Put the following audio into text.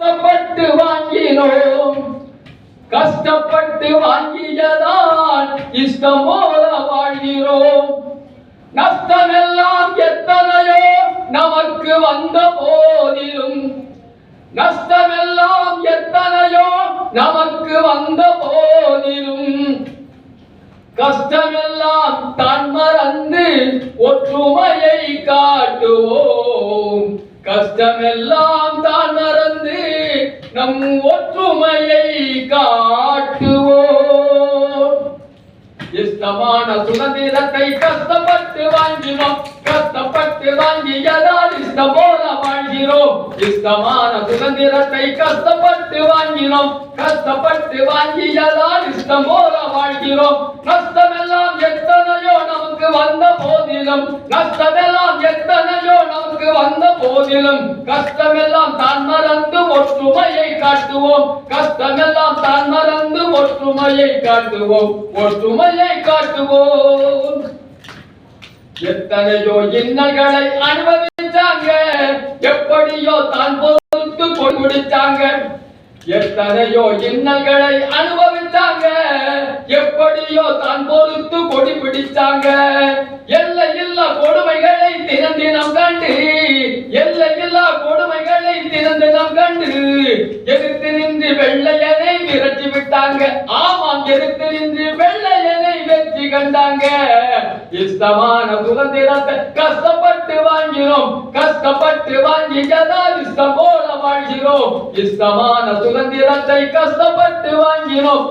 கஷ்டப்பட்டு வாங்கினோம். கஷ்டப்பட்டு வாங்கியதான் இஷ்டமோல போல வாழ்கிறோம். நஷ்டமெல்லாம் எத்தனையோ நமக்கு வந்த போதிலும் நஷ்டமெல்லாம் எத்தனையோ நமக்கு வந்த போதிலும் கஷ்டமெல்லாம் தான் மறந்து ஒற்றுமையை காட்டுவோம். கஷ்டமெல்லாம் தான் நம் ஒற்றுமையை காட்டுவோம். இஷ்டமான சுதந்திரத்தை கஷ்டப்பட்டு வாங்கினோம். கஷ்டப்பட்டு வாங்கியதால் இஷ்டம் போல வாழ்கிறோம். இஷ்டமான சுதந்திரத்தை கஷ்டப்பட்டு வாங்கினோம். கஷ்டப்பட்டு வாங்கியதால் இஷ்டம் போல வாழ்கிறோம். நஷ்டமெல்லாம் எத்தனையோ என்றும் கஷ்டமெல்லாம் எத்தனையோ நமக்கு வந்த போதிலும் கஷ்டமெல்லாம் தான் மறந்து ஒற்றுமையை காட்டுவோம். கஷ்டமெல்லாம் தான் மறந்து ஒற்றுமையை காட்டுவோம். ஒற்றுமையை காட்டுவோம். எத்தனையோ இன்னல்களை அனுபவிச்சாங்க. எப்படியோ தான் பொறுத்து கொடுத்தாங்க எத்தனையோ இன்னல்களை அனுபவித்தாங்க எப்படியோ தான் பொறுத்து கொடி பிடிச்சாங்க எல்லையில்லா கொடுமைகளை தினம் நாம் கண்டு. எல்லையில்லா கொடுமைகளை தினம் நாம் கண்டு. எதிர்த்து நின்று வெள்ளையனை விரட்டி விட்டாங்க. ஆமாம் எதிர்த்து நின்று வெள்ளையனை வெற்றி கண்டாங்க. இஷ்டமான சுதந்திரத்தை கஷ்டப்பட்டு வாங்கினோம். கஷ்டப்பட்டு வாங்கி இஷ்டம் போல வாழ்கிறோம். இஷ்டமான சுதந்திரத்தை கஷ்டப்பட்டு வாங்கினோம்.